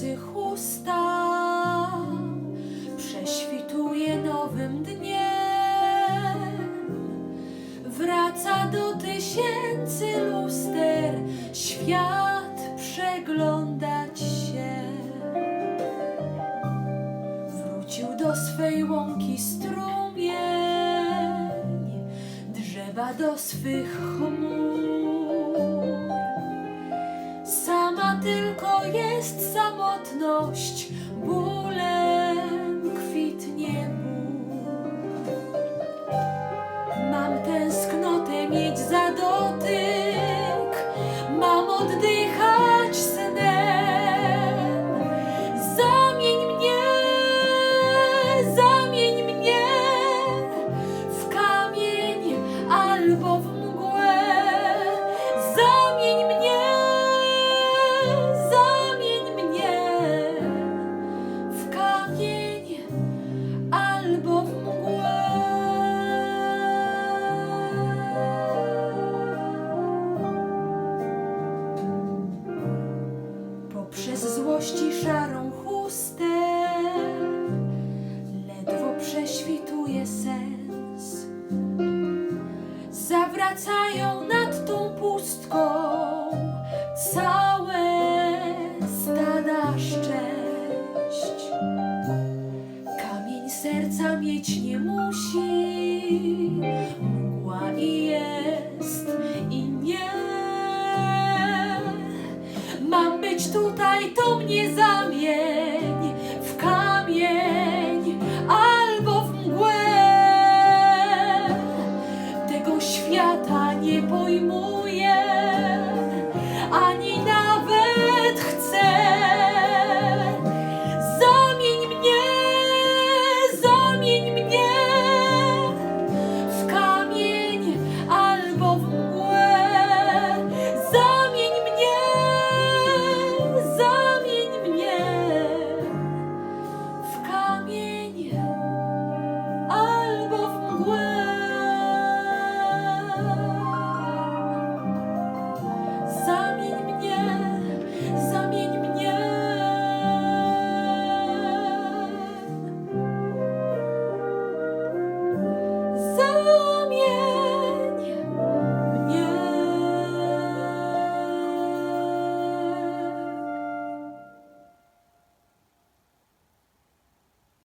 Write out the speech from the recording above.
obcych usta prześwituje nowym dniem. Wraca do tysięcy luster, świat przeglądać się. Wrócił do swej łąki strumień, drzewa do swych chmur. Tylko jest samotność, bólem Poprzez złości szarą chustę ledwo prześwituje sens. Zawracają nad tą pustką całe stada szczęść. Kamień serca mieć nie musi, być tutaj, to mnie zamień